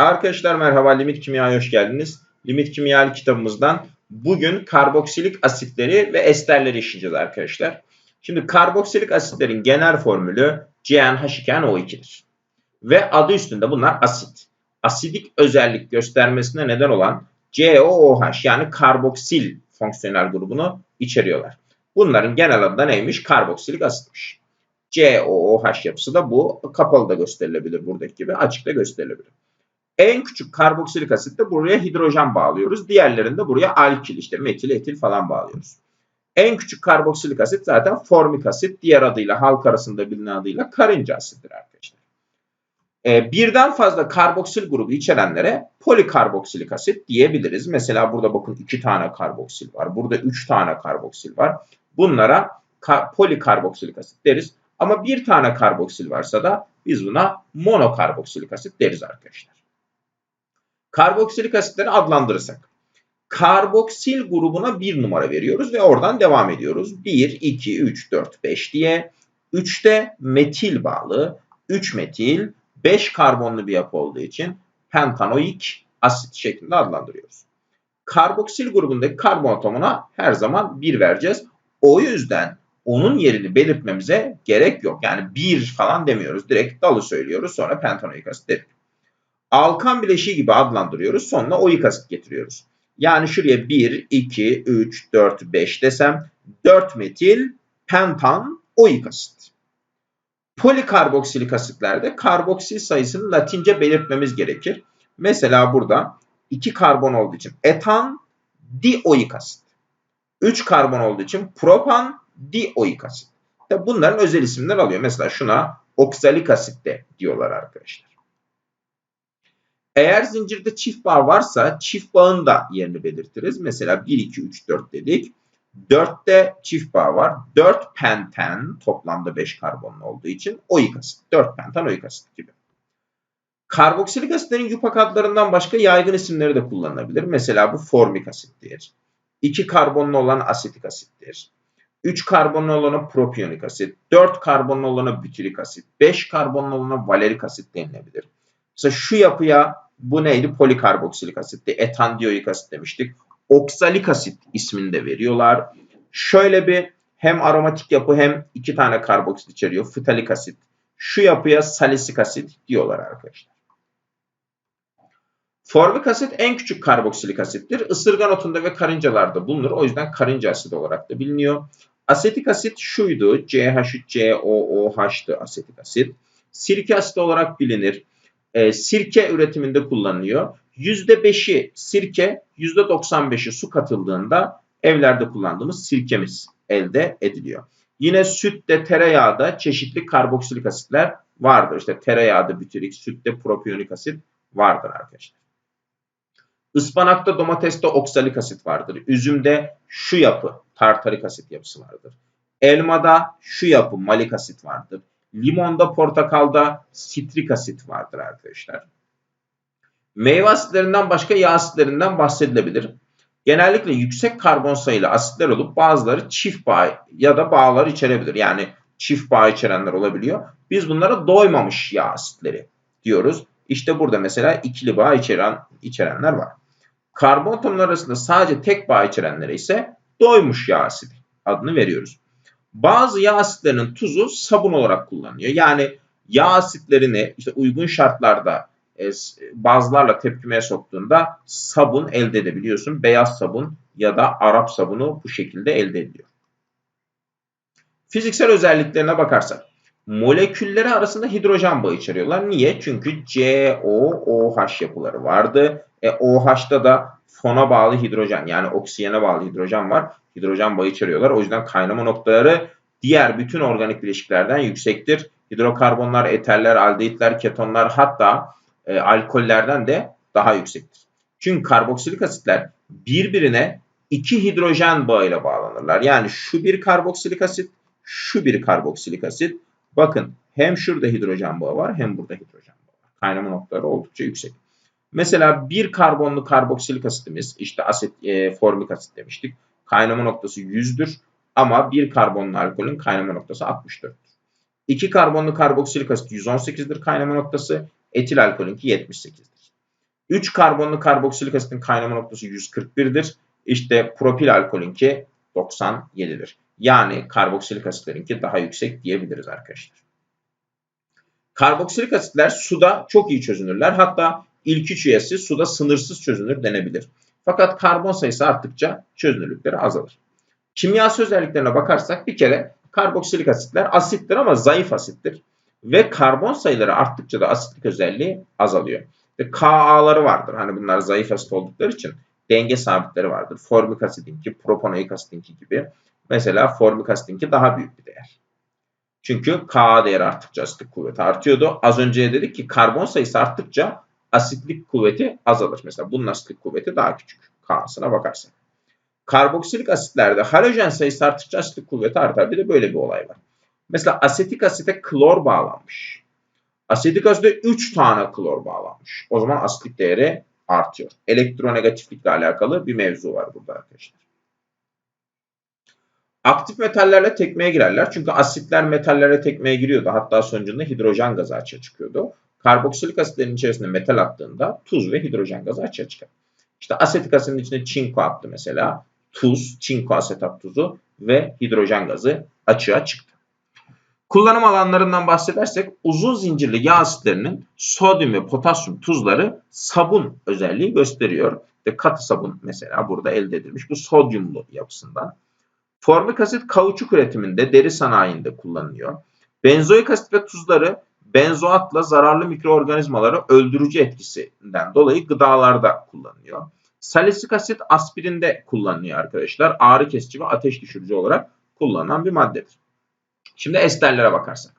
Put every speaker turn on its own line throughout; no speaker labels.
Arkadaşlar merhaba Limit Kimya'ya hoş geldiniz. Limit Kimya kitabımızdan bugün karboksilik asitleri ve esterleri işleyeceğiz arkadaşlar. Şimdi karboksilik asitlerin genel formülü CnH2NO2'dir. Ve adı üstünde bunlar asit. Asidik özellik göstermesine neden olan COOH yani karboksil fonksiyonel grubunu içeriyorlar. Bunların genel adı da neymiş? Karboksilik asitmiş. COOH yapısı da bu. Kapalı da gösterilebilir buradaki gibi. Açık da gösterilebilir. En küçük karboksilik asitte buraya hidrojen bağlıyoruz. Diğerlerinde buraya alkil işte metil, etil falan bağlıyoruz. En küçük karboksilik asit zaten formik asit. Diğer adıyla halk arasında bilinen adıyla karınca asittir arkadaşlar. Ee, birden fazla karboksil grubu içerenlere polikarboksilik asit diyebiliriz. Mesela burada bakın iki tane karboksil var. Burada üç tane karboksil var. Bunlara ka polikarboksilik asit deriz. Ama bir tane karboksil varsa da biz buna monokarboksilik asit deriz arkadaşlar. Karboksilik asitleri adlandırırsak. Karboksil grubuna bir numara veriyoruz ve oradan devam ediyoruz. 1, 2, 3, 4, 5 diye. 3'te metil bağlı. 3 metil, 5 karbonlu bir yapı olduğu için pentanoik asit şeklinde adlandırıyoruz. Karboksil grubundaki karbon atomuna her zaman 1 vereceğiz. O yüzden onun yerini belirtmemize gerek yok. Yani 1 falan demiyoruz. Direkt dalı söylüyoruz. Sonra pentanoik asit dedik alkan bileşiği gibi adlandırıyoruz. Sonuna oik asit getiriyoruz. Yani şuraya 1, 2, 3, 4, 5 desem 4 metil pentan oik asit. Polikarboksilik asitlerde karboksil sayısını latince belirtmemiz gerekir. Mesela burada 2 karbon olduğu için etan dioik asit. 3 karbon olduğu için propan dioik asit. Bunların özel isimler alıyor. Mesela şuna oksalik asit de diyorlar arkadaşlar. Eğer zincirde çift bağ varsa çift bağın da yerini belirtiriz. Mesela 1, 2, 3, 4 dedik. 4'te çift bağ var. 4 penten toplamda 5 karbonlu olduğu için oik asit. 4 penten oik asit gibi. Karboksilik asitlerin yupak adlarından başka yaygın isimleri de kullanılabilir. Mesela bu formik asittir. 2 karbonlu olan asetik asittir. 3 karbonlu olana propiyonik asit, 4 karbonlu olana bütirik asit, 5 karbonlu olana valerik asit denilebilir. Mesela şu yapıya bu neydi? Polikarboksilik asitti. Etandioik asit demiştik. Oksalik asit ismini de veriyorlar. Şöyle bir hem aromatik yapı hem iki tane karboksit içeriyor. Fitalik asit. Şu yapıya salisik asit diyorlar arkadaşlar. Formik asit en küçük karboksilik asittir. Isırgan otunda ve karıncalarda bulunur. O yüzden karınca asidi olarak da biliniyor. Asetik asit şuydu. CH3COOH'tı asetik asit. Sirke asit olarak bilinir e, sirke üretiminde kullanılıyor. %5'i sirke, %95'i su katıldığında evlerde kullandığımız sirkemiz elde ediliyor. Yine sütte, tereyağda çeşitli karboksilik asitler vardır. İşte tereyağda bütirik, sütte propiyonik asit vardır arkadaşlar. Ispanakta, domateste oksalik asit vardır. Üzümde şu yapı, tartarik asit yapısı vardır. Elmada şu yapı, malik asit vardır. Limonda, portakalda sitrik asit vardır arkadaşlar. Meyve asitlerinden başka yağ asitlerinden bahsedilebilir. Genellikle yüksek karbon sayılı asitler olup bazıları çift bağ ya da bağlar içerebilir. Yani çift bağ içerenler olabiliyor. Biz bunlara doymamış yağ asitleri diyoruz. İşte burada mesela ikili bağ içeren, içerenler var. Karbon atomları arasında sadece tek bağ içerenlere ise doymuş yağ asidi adını veriyoruz. Bazı yağ asitlerinin tuzu sabun olarak kullanılıyor. Yani yağ asitlerini işte uygun şartlarda e, bazılarla tepkimeye soktuğunda sabun elde edebiliyorsun. Beyaz sabun ya da Arap sabunu bu şekilde elde ediliyor. Fiziksel özelliklerine bakarsak molekülleri arasında hidrojen bağı içeriyorlar. Niye? Çünkü COOH yapıları vardı. E, OH'da da fona bağlı hidrojen yani oksijene bağlı hidrojen var. Hidrojen bağı içeriyorlar. O yüzden kaynama noktaları diğer bütün organik bileşiklerden yüksektir. Hidrokarbonlar, eterler, aldehitler, ketonlar hatta e, alkollerden de daha yüksektir. Çünkü karboksilik asitler birbirine iki hidrojen bağıyla bağlanırlar. Yani şu bir karboksilik asit, şu bir karboksilik asit. Bakın hem şurada hidrojen bağı var hem burada hidrojen bağı var. Kaynama noktaları oldukça yüksek. Mesela bir karbonlu karboksilik asitimiz işte asit, e, formik asit demiştik. Kaynama noktası 100'dür ama bir karbonlu alkolün kaynama noktası 64'tür. 2 karbonlu karboksilik asit 118'dir kaynama noktası. Etil alkolünki 78'dir. 3 karbonlu karboksilik asitin kaynama noktası 141'dir. İşte propil alkolünki 97'dir. Yani karboksilik asitlerinki daha yüksek diyebiliriz arkadaşlar. Karboksilik asitler suda çok iyi çözünürler. Hatta ilk üç üyesi suda sınırsız çözünür denebilir. Fakat karbon sayısı arttıkça çözünürlükleri azalır. Kimyasal özelliklerine bakarsak bir kere karboksilik asitler asittir ama zayıf asittir. Ve karbon sayıları arttıkça da asitlik özelliği azalıyor. Ve Ka'ları vardır. Hani bunlar zayıf asit oldukları için denge sabitleri vardır. Formik asidinki, propanoik asidinki gibi. Mesela formik asidinki daha büyük bir değer. Çünkü Ka değeri arttıkça asitlik kuvveti artıyordu. Az önce dedik ki karbon sayısı arttıkça asitlik kuvveti azalır. Mesela bunun asitlik kuvveti daha küçük. K'sına bakarsak. Karboksilik asitlerde halojen sayısı arttıkça asitlik kuvveti artar. Bir de böyle bir olay var. Mesela asetik asite klor bağlanmış. Asetik asite 3 tane klor bağlanmış. O zaman asitlik değeri artıyor. Elektronegatiflikle alakalı bir mevzu var burada arkadaşlar. Aktif metallerle tekmeye girerler. Çünkü asitler metallere tekmeye giriyordu. Hatta sonucunda hidrojen gazı açığa çıkıyordu. Karboksilik asitlerin içerisinde metal attığında tuz ve hidrojen gazı açığa çıkar. İşte asetik asitin içine çinko attı mesela. Tuz, çinko asetat tuzu ve hidrojen gazı açığa çıktı. Kullanım alanlarından bahsedersek uzun zincirli yağ asitlerinin sodyum ve potasyum tuzları sabun özelliği gösteriyor. Ve katı sabun mesela burada elde edilmiş bu sodyumlu yapısından. Formik asit kauçuk üretiminde deri sanayinde kullanılıyor. Benzoik asit ve tuzları benzoatla zararlı mikroorganizmaları öldürücü etkisinden dolayı gıdalarda kullanılıyor. Salisik asit aspirinde kullanılıyor arkadaşlar. Ağrı kesici ve ateş düşürücü olarak kullanılan bir maddedir. Şimdi esterlere bakarsak.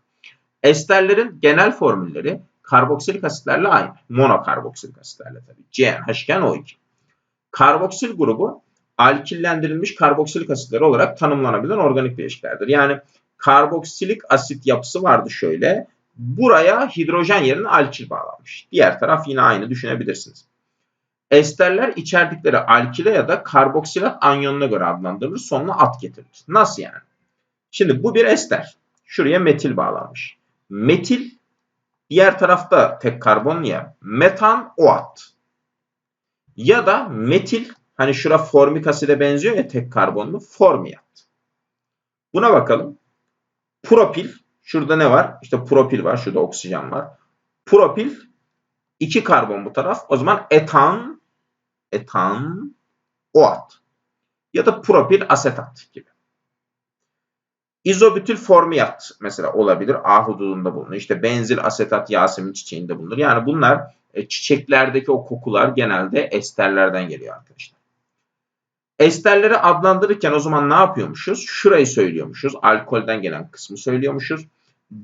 Esterlerin genel formülleri karboksilik asitlerle aynı. Monokarboksilik asitlerle tabii. CnH2O2. Karboksil grubu alkillendirilmiş karboksilik asitler olarak tanımlanabilen organik bileşiklerdir. Yani karboksilik asit yapısı vardı şöyle. Buraya hidrojen yerine alkil bağlanmış. Diğer taraf yine aynı düşünebilirsiniz. Esterler içerdikleri alkile ya da karboksilat anyonuna göre adlandırılır. Sonuna at getirilir. Nasıl yani? Şimdi bu bir ester. Şuraya metil bağlanmış. Metil diğer tarafta tek karbon ya. Metan o at. Ya da metil hani şura formik aside benziyor ya tek karbonlu formiyat. Buna bakalım. Propil şurada ne var? İşte propil var. Şurada oksijen var. Propil iki karbon bu taraf. O zaman etan etan o at. Ya da propil asetat gibi. İzobütül formiyat mesela olabilir. A hududunda bulunur. İşte benzil asetat Yasemin çiçeğinde bulunur. Yani bunlar e, çiçeklerdeki o kokular genelde esterlerden geliyor arkadaşlar. Esterleri adlandırırken o zaman ne yapıyormuşuz? Şurayı söylüyormuşuz. Alkolden gelen kısmı söylüyormuşuz.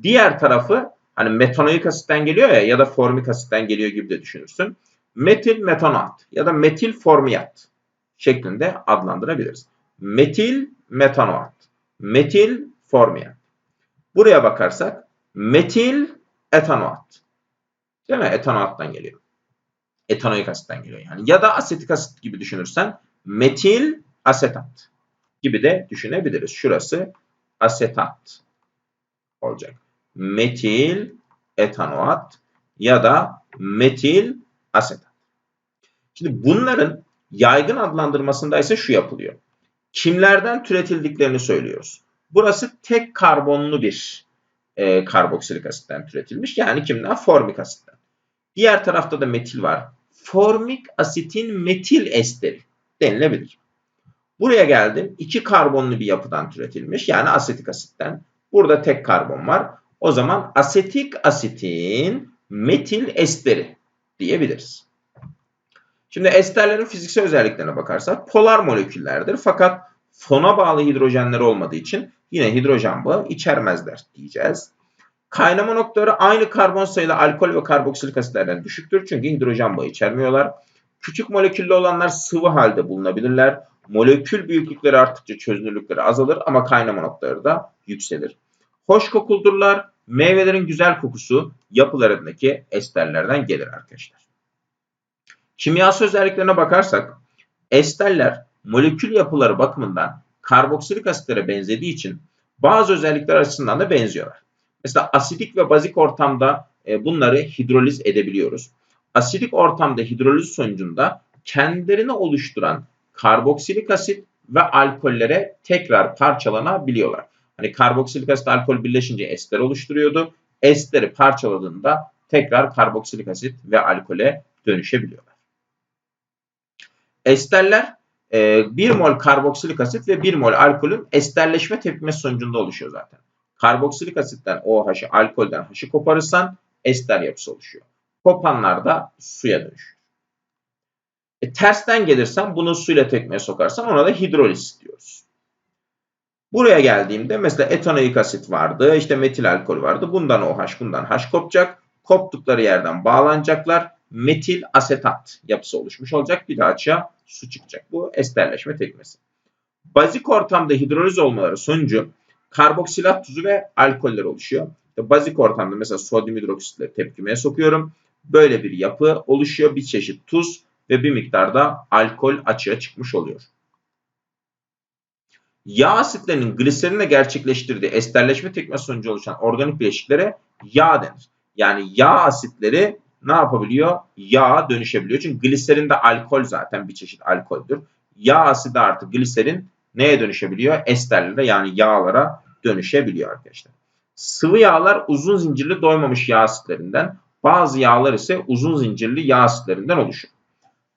Diğer tarafı hani metanoik asitten geliyor ya ya da formik asitten geliyor gibi de düşünürsün. Metil metanat ya da metil formiyat şeklinde adlandırabiliriz. Metil metanoat metil formiyat. Buraya bakarsak metil etanoat. Değil mi? Etanoattan geliyor. Etanoik asitten geliyor yani. Ya da asetik asit gibi düşünürsen metil asetat gibi de düşünebiliriz. Şurası asetat olacak. Metil etanoat ya da metil asetat. Şimdi bunların yaygın adlandırmasında ise şu yapılıyor kimlerden türetildiklerini söylüyoruz. Burası tek karbonlu bir e, karboksilik asitten türetilmiş. Yani kimden? Formik asitten. Diğer tarafta da metil var. Formik asitin metil esteri denilebilir. Buraya geldim. İki karbonlu bir yapıdan türetilmiş. Yani asetik asitten. Burada tek karbon var. O zaman asetik asitin metil esteri diyebiliriz. Şimdi esterlerin fiziksel özelliklerine bakarsak polar moleküllerdir. Fakat fona bağlı hidrojenleri olmadığı için yine hidrojen bağı içermezler diyeceğiz. Kaynama noktaları aynı karbon sayılı alkol ve karboksilik asitlerden düşüktür. Çünkü hidrojen bağı içermiyorlar. Küçük moleküllü olanlar sıvı halde bulunabilirler. Molekül büyüklükleri arttıkça çözünürlükleri azalır ama kaynama noktaları da yükselir. Hoş kokuldurlar. Meyvelerin güzel kokusu yapılarındaki esterlerden gelir arkadaşlar. Kimyasal özelliklerine bakarsak esterler molekül yapıları bakımından karboksilik asitlere benzediği için bazı özellikler açısından da benziyorlar. Mesela asidik ve bazik ortamda e, bunları hidroliz edebiliyoruz. Asidik ortamda hidroliz sonucunda kendilerini oluşturan karboksilik asit ve alkollere tekrar parçalanabiliyorlar. Hani karboksilik asit alkol birleşince ester oluşturuyordu. Esteri parçaladığında tekrar karboksilik asit ve alkole dönüşebiliyorlar. Esterler 1 e, mol karboksilik asit ve 1 mol alkolün esterleşme tepkimesi sonucunda oluşuyor zaten. Karboksilik asitten OH'ı, alkolden H'ı koparırsan ester yapısı oluşuyor. Kopanlar da suya dönüşüyor. E, tersten gelirsen bunu suyla tekmeye sokarsan ona da hidroliz diyoruz. Buraya geldiğimde mesela etanoik asit vardı, işte metil alkol vardı. Bundan OH, bundan H kopacak. Koptukları yerden bağlanacaklar. Metil asetat yapısı oluşmuş olacak. Bir daha açığa su çıkacak. Bu esterleşme tekmesi. Bazik ortamda hidroliz olmaları sonucu karboksilat tuzu ve alkoller oluşuyor. Bazik ortamda mesela sodyum hidroksitle tepkimeye sokuyorum. Böyle bir yapı oluşuyor. Bir çeşit tuz ve bir miktarda alkol açığa çıkmış oluyor. Yağ asitlerinin gliserinle gerçekleştirdiği esterleşme tekmesi sonucu oluşan organik bileşiklere yağ denir. Yani yağ asitleri ne yapabiliyor? Yağa dönüşebiliyor. Çünkü gliserin de alkol zaten bir çeşit alkoldür. Yağ asidi artı gliserin neye dönüşebiliyor? Esterlere yani yağlara dönüşebiliyor arkadaşlar. Sıvı yağlar uzun zincirli doymamış yağ asitlerinden, bazı yağlar ise uzun zincirli yağ asitlerinden oluşur.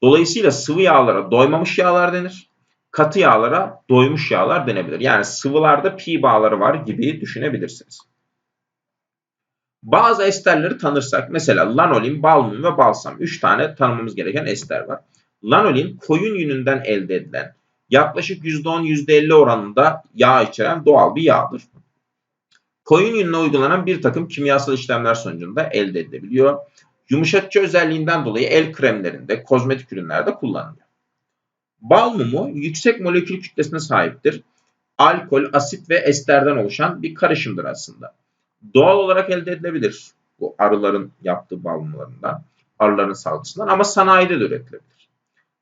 Dolayısıyla sıvı yağlara doymamış yağlar denir. Katı yağlara doymuş yağlar denebilir. Yani sıvılarda pi bağları var gibi düşünebilirsiniz. Bazı esterleri tanırsak mesela lanolin, balmum ve balsam 3 tane tanımamız gereken ester var. Lanolin koyun yününden elde edilen yaklaşık %10-%50 oranında yağ içeren doğal bir yağdır. Koyun yününe uygulanan bir takım kimyasal işlemler sonucunda elde edilebiliyor. Yumuşatıcı özelliğinden dolayı el kremlerinde, kozmetik ürünlerde kullanılıyor. Bal mumu yüksek molekül kütlesine sahiptir. Alkol, asit ve esterden oluşan bir karışımdır aslında. Doğal olarak elde edilebilir bu arıların yaptığı bal mumlarından, arıların salgısından ama sanayide de üretilebilir.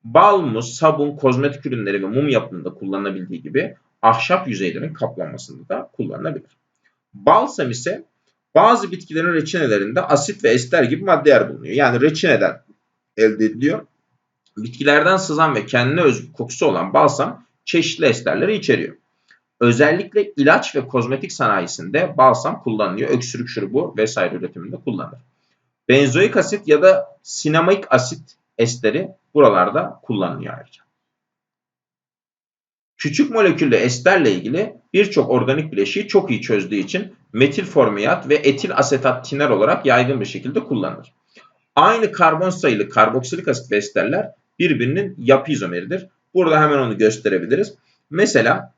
Bal mumu, sabun, kozmetik ürünleri ve mum yapımında kullanılabildiği gibi ahşap yüzeylerin kaplanmasında da kullanılabilir. Balsam ise bazı bitkilerin reçinelerinde asit ve ester gibi maddeler bulunuyor. Yani reçineden elde ediliyor. Bitkilerden sızan ve kendine özgü kokusu olan balsam çeşitli esterleri içeriyor. Özellikle ilaç ve kozmetik sanayisinde balsam kullanılıyor. Öksürük şurubu vesaire üretiminde kullanılır. Benzoik asit ya da sinemaik asit esteri buralarda kullanılıyor ayrıca. Küçük moleküllü esterle ilgili birçok organik bileşiği çok iyi çözdüğü için metil formiyat ve etil asetat tiner olarak yaygın bir şekilde kullanılır. Aynı karbon sayılı karboksilik asit ve esterler birbirinin yapı izomeridir. Burada hemen onu gösterebiliriz. Mesela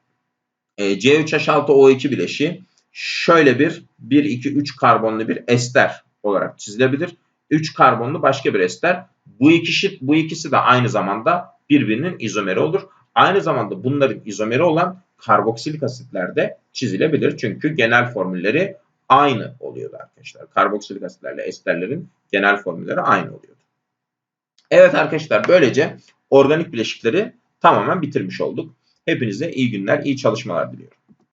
e, C3H6O2 bileşiği şöyle bir 1-2-3 karbonlu bir ester olarak çizilebilir. 3 karbonlu başka bir ester. Bu ikisi, bu ikisi de aynı zamanda birbirinin izomeri olur. Aynı zamanda bunların izomeri olan karboksilik asitlerde çizilebilir. Çünkü genel formülleri aynı oluyordu arkadaşlar. Karboksilik asitlerle esterlerin genel formülleri aynı oluyordu. Evet arkadaşlar böylece organik bileşikleri tamamen bitirmiş olduk. Hepinize iyi günler, iyi çalışmalar diliyorum.